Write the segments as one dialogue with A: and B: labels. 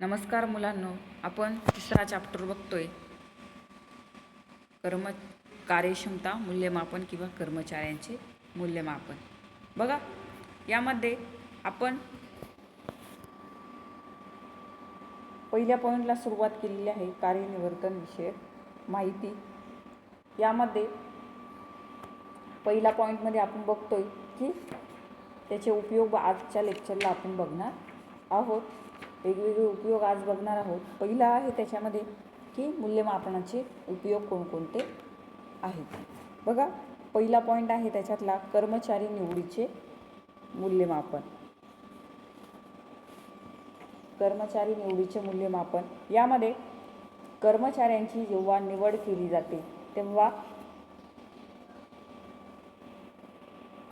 A: नमस्कार मुलांनो आपण तिसरा चॅप्टर बघतोय. कर्म कार्यक्षमता मूल्यमापन किंवा कर्मचाऱ्यांचे मूल्यमापन. बघा यामध्ये आपण पहिल्या पॉईंटला सुरुवात केलेली आहे कार्यनिवर्तन विषयक माहिती. यामध्ये पहिल्या पॉईंटमध्ये आपण बघतोय की त्याचे उपयोग आजच्या लेक्चरला आपण बघणार आहोत. वेगवेगळे उपयोग आज बघणार आहोत. पहिला आहे त्याच्यामध्ये की मूल्यमापनाचे उपयोग कोणकोणते आहेत. बघा पहिला पॉईंट आहे त्याच्यातला कर्मचारी निवडीचे मूल्यमापन. कर्मचारी निवडीचे मूल्यमापन. यामध्ये कर्मचाऱ्यांची जेव्हा निवड केली जाते तेव्हा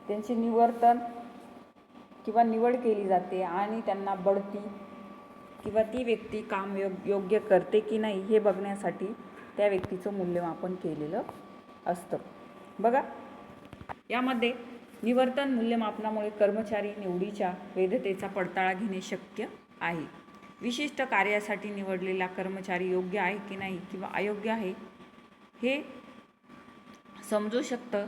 A: त्यांचे निवर्तन किंवा निवड केली जाते आणि त्यांना बढती किंवा ती व्यक्ती काम योग योग्य करते की नाही हे बघण्यासाठी त्या व्यक्तीचं मूल्यमापन केलेलं असतं. बघा यामध्ये निवर्तन मूल्यमापनामुळे कर्मचारी निवडीच्या वैधतेचा पडताळा घेणे शक्य आहे. विशिष्ट कार्यासाठी निवडलेला कर्मचारी योग्य आहे की नाही किंवा अयोग्य आहे हे समजू शकतं.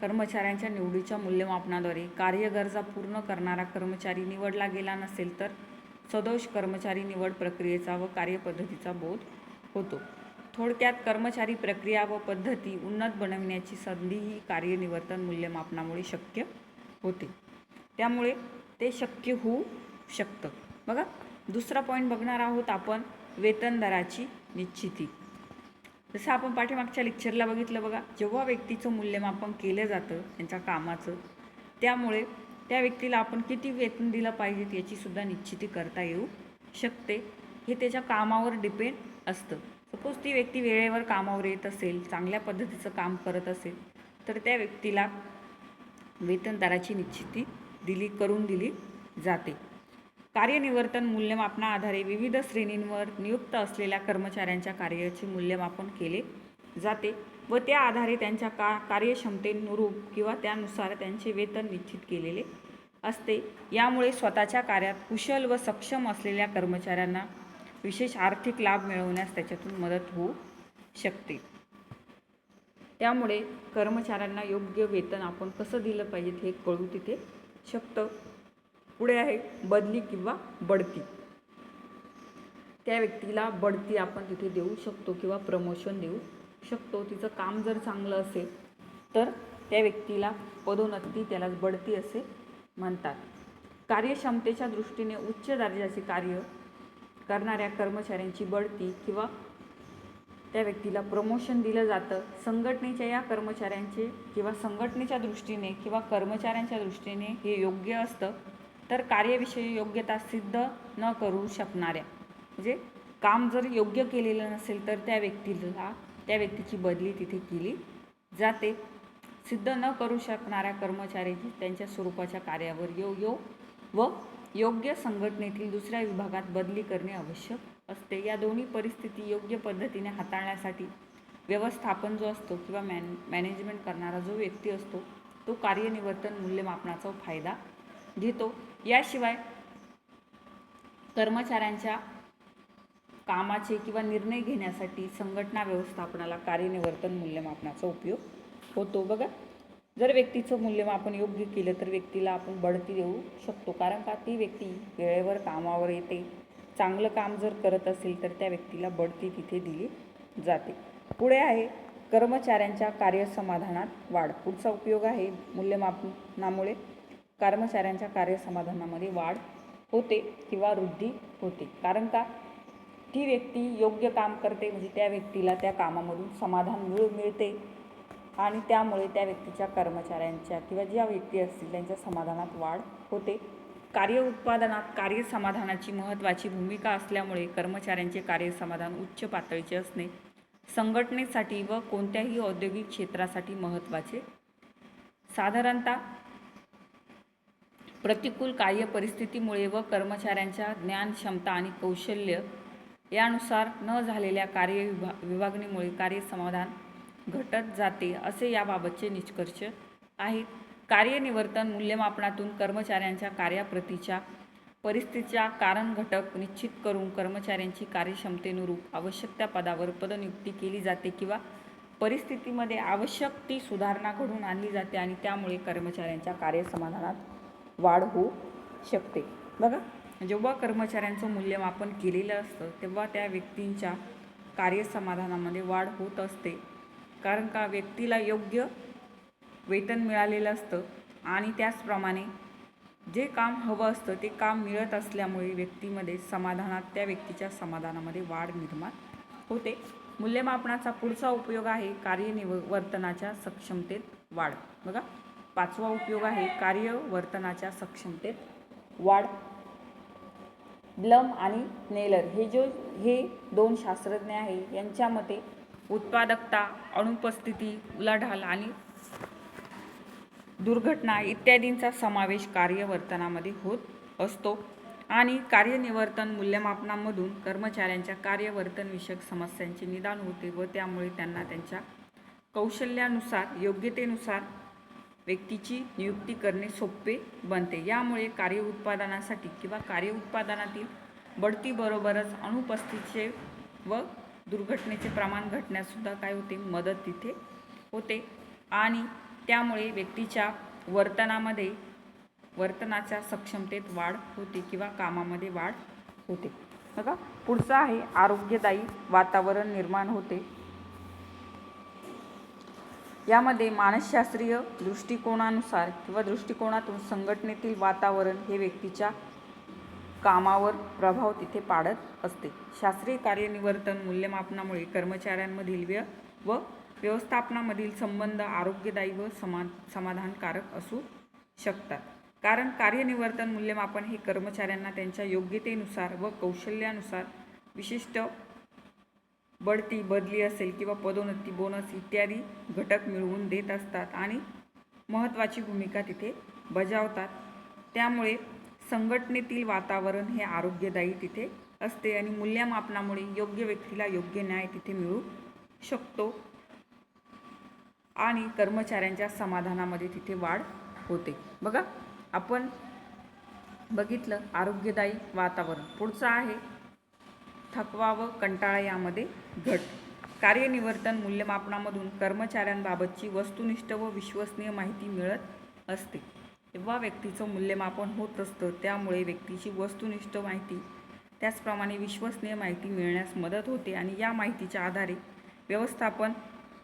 A: कर्मचाऱ्यांच्या निवडीच्या मूल्यमापनाद्वारे कार्यगरजा पूर्ण करणारा कर्मचारी निवडला गेला नसेल तर सदोष कर्मचारी निवड प्रक्रियेचा व कार्यपद्धतीचा बोध होतो. थोडक्यात कर्मचारी प्रक्रिया व पद्धती उन्नत बनविण्याची संधी ही कार्यनिवर्तन मूल्यमापनामुळे शक्य होते. त्यामुळे ते शक्य होऊ शकतं. बघा दुसरा पॉईंट बघणार आहोत आपण वेतन दराची निश्चिती. जसं आपण पाठीमागच्या लेक्चरला बघितलं बघा जेव्हा व्यक्तीचं मूल्यमापन केलं जातं त्यांच्या कामाचं त्यामुळे त्या व्यक्तीला आपण किती वेतन दिलं पाहिजे याचीसुद्धा निश्चिती करता येऊ शकते. हे त्याच्या कामावर डिपेंड असतं. सपोज ती व्यक्ती वेळेवर कामावर येत असेल चांगल्या पद्धतीचं काम करत असेल तर त्या व्यक्तीला वेतनदाराची निश्चिती दिली करून दिली जाते. कार्यनिवर्तन मूल्यमापना आधारे विविध श्रेणींवर नियुक्त असलेल्या कर्मचाऱ्यांच्या कार्याचे मूल्यमापन केले जाते. व त्या आधारे त्यांच्या का कार्यक्षमतेनुरूप किंवा त्यानुसार त्यांचे वेतन निश्चित केलेले असते. यामुळे स्वतःच्या कार्यात कुशल व सक्षम असलेल्या कर्मचाऱ्यांना विशेष आर्थिक लाभ मिळवण्यास त्याच्यातून मदत होऊ शकते. त्यामुळे कर्मचाऱ्यांना योग्य वेतन आपण कसं दिलं पाहिजे हे कळू तिथे शकतं. पुढे आहे बदली किंवा बढती. त्या व्यक्तीला बढती आपण तिथे देऊ शकतो किंवा प्रमोशन देऊ शकतो तिचं काम जर चांगलं असेल तर त्या व्यक्तीला पदोन्नती त्याला बढती असे म्हणतात. कार्यक्षमतेच्या दृष्टीने उच्च दर्जाचे कार्य करणाऱ्या कर्मचाऱ्यांची बढती किंवा त्या व्यक्तीला प्रमोशन दिलं जातं संघटनेच्या या कर्मचाऱ्यांचे किंवा संघटनेच्या दृष्टीने किंवा कर्मचाऱ्यांच्या दृष्टीने हे योग्य असतं तर कार्यविषयी योग्यता सिद्ध न करू शकणाऱ्या. म्हणजे काम जर योग्य केलेलं नसेल तर त्या व्यक्तीला त्या व्यक्तीची बदली तिथे केली. जाते. सिद्ध न करू शकणाऱ्या कर्मचाऱ्याची त्यांच्या स्वरूपाच्या कार्यावर यो यो व योग्य संघटनेतील दुसऱ्या विभागात बदली करणे आवश्यक असते. या दोन्ही परिस्थिती योग्य पद्धतीने हाताळण्यासाठी व्यवस्थापन जो असतो किंवा मॅन मॅनेजमेंट करणारा जो व्यक्ती असतो तो कार्यनिवर्तन मूल्यमापनाचा फायदा घेतो. याशिवाय कर्मचाऱ्यांच्या कामाचे किंवा निर्णय घेण्यासाठी संघटना व्यवस्थापनाला कार्यनिवर्तन मूल्यमापनाचा उपयोग होतो बघा. जर व्यक्तीचं मूल्यमापन योग्य केलं तर व्यक्तीला आपण बढती देऊ शकतो. कारण का? ती व्यक्ती वेळेवर कामावर येते. चांगलं काम जर करत असेल तर त्या व्यक्तीला बढती तिथे दिली जाते. पुढे आहे कर्मचाऱ्यांच्या कार्यसमाधानात वाढ. पुढचा उपयोग आहे मूल्यमापनामुळे. कर्मचाऱ्यांच्या कार्यसमाधानामध्ये वाढ होते किंवा वृद्धी होते. कारण का? ती व्यक्ती योग्य काम करते म्हणजे त्या व्यक्तीला त्या कामामधून समाधान मिळ मिळते. आणि त्यामुळे त्या व्यक्तीच्या कर्मचाऱ्यांच्या किंवा ज्या व्यक्ती असतील त्यांच्या समाधानात वाढ होते. कार्य उत्पादनात कार्यसमाधानाची महत्त्वाची भूमिका असल्यामुळे कर्मचाऱ्यांचे कार्यसमाधान उच्च पातळीचे असणे संघटनेसाठी व कोणत्याही औद्योगिक क्षेत्रासाठी महत्त्वाचे. साधारणतः प्रतिकूल कार्य परिस्थितीमुळे व कर्मचाऱ्यांच्या ज्ञान क्षमता आणि कौशल्य यानुसार न झालेल्या कार्य विभा विभागणीमुळे कार्यसमाधान घटत जाते असे याबाबतचे निष्कर्ष आहेत. कार्यनिवर्तन मूल्यमापनातून कर्मचाऱ्यांच्या कार्याप्रतीच्या परिस्थितीच्या कारण घटक निश्चित करून कर्मचाऱ्यांची कार्यक्षमतेनुरूप आवश्यक त्या पदावर पदनियुक्ती केली जाते किंवा परिस्थितीमध्ये आवश्यक ती सुधारणा घडून आणली जाते आणि त्यामुळे कर्मचाऱ्यांच्या कार्यसमाधानात वाढ होऊ शकते. बघा. म्हणजे जेव्हा कर्मचाऱ्यांचं मूल्यमापन केलेलं असतं तेव्हा त्या व्यक्तींच्या कार्यसमाधानामध्ये वाढ होत असते. कारण का? व्यक्तीला योग्य वेतन मिळालेलं असतं आणि त्याचप्रमाणे जे काम हवं असतं ते काम मिळत असल्यामुळे व्यक्तीमध्ये समाधानात त्या व्यक्तीच्या समाधानामध्ये वाढ निर्माण होते. मूल्यमापनाचा पुढचा उपयोग आहे कार्यनिवर्तनाच्या सक्षमतेत वाढ. बघा पाचवा उपयोग आहे कार्यवर्तनाच्या सक्षमतेत वाढ. ब्लम आणि नेलर हे जो हे दोन शास्त्रज्ञ आहे यांच्या मते उत्पादकता अनुपस्थिती उलाढाल आणि दुर्घटना इत्यादींचा समावेश कार्यवर्तनामध्ये होत असतो आणि कार्यनिवर्तन मूल्यमापनामधून कर्मचाऱ्यांच्या कार्यवर्तनविषयक समस्यांचे निदान होते व त्यामुळे त्यांना त्यांच्या कौशल्यानुसार योग्यतेनुसार व्यक्तीची नियुक्ती करणे सोपे बनते. यामुळे कार्य उत्पादनासाठी किंवा कार्य उत्पादनातील बढतीबरोबरच अनुपस्थितीचे व दुर्घटनेचे प्रमाण घटण्यासुद्धा काय होते? मदत तिथे होते. आणि त्यामुळे व्यक्तीच्या वर्तनामध्ये वर्तनाच्या सक्षमतेत वाढ होते किंवा कामामध्ये वाढ होते. बघा पुढचं आहे. आरोग्यदायी वातावरण निर्माण होते. यामध्ये मानसशास्त्रीय दृष्टिकोनानुसार किंवा दृष्टिकोनातून संघटनेतील वातावरण हे व्यक्तीच्या कामावर प्रभाव तिथे पाडत असते. शास्त्रीय कार्यनिवर्तन मूल्यमापनामुळे कर्मचाऱ्यांमधील व्य व व्यवस्थापनामधील संबंध आरोग्यदायी व समा समाधानकारक असू शकतात. कारण कार्यनिवर्तन मूल्यमापन हे कर्मचाऱ्यांना त्यांच्या योग्यतेनुसार व कौशल्यानुसार विशिष्ट बढती बदली असेल किंवा पदोन्नती बोनस इत्यादी घटक मिळवून देत असतात आणि महत्त्वाची भूमिका तिथे बजावतात. त्यामुळे संघटनेतील वातावरण हे आरोग्यदायी तिथे असते आणि मूल्यमापनामुळे योग्य व्यक्तीला योग्य न्याय तिथे मिळू शकतो आणि कर्मचाऱ्यांच्या समाधानामध्ये तिथे वाढ होते. बघा आपण बघितलं आरोग्यदायी वातावरण. पुढचं आहे थकवा व कंटाळा यामध्ये घट. कार्यनिवर्तन मूल्यमापनामधून कर्मचाऱ्यांबाबतची वस्तुनिष्ठ व विश्वसनीय माहिती मिळत असते. तेव्हा व्यक्तीचं मूल्यमापन होत असतं त्यामुळे व्यक्तीची वस्तुनिष्ठ माहिती त्याचप्रमाणे विश्वसनीय माहिती मिळण्यास मदत होते आणि या माहितीच्या आधारे व्यवस्थापन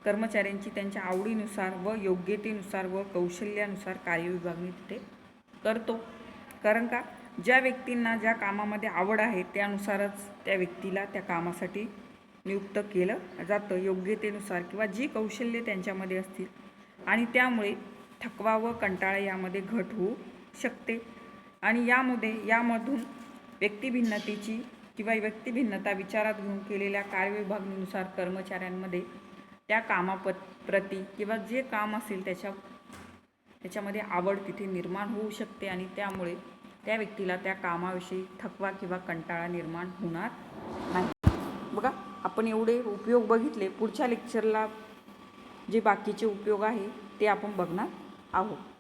A: कर्मचाऱ्यांची त्यांच्या आवडीनुसार व योग्यतेनुसार व कौशल्यानुसार कार्यविभागणी तिथे करतो. कारण का? ज्या व्यक्तींना ज्या कामामध्ये आवड आहे त्यानुसारच त्या व्यक्तीला त्या कामासाठी नियुक्त केलं जातं. योग्यतेनुसार किंवा जी कौशल्ये त्यांच्यामध्ये असतील आणि त्यामुळे थकवा व कंटाळा यामध्ये घट होऊ शकते. आणि यामध्ये यामधून व्यक्तिभिन्नतेची किंवा व्यक्तिभिन्नता विचारात घेऊन केलेल्या कार्यविभागणीनुसार कर्मचाऱ्यांमध्ये त्या कामाप प्रती किंवा जे काम असेल त्याच्या त्याच्यामध्ये आवड तिथे निर्माण होऊ शकते आणि त्यामुळे त्या व्यक्तीला त्या कामाविषयी थकवा किंवा कंटाळा निर्माण होणार नाही. बघा आपण एवढे उपयोग बघितले पुढच्या लेक्चरला जे बाकीचे उपयोग आहे ते आपण बघणार आहोत.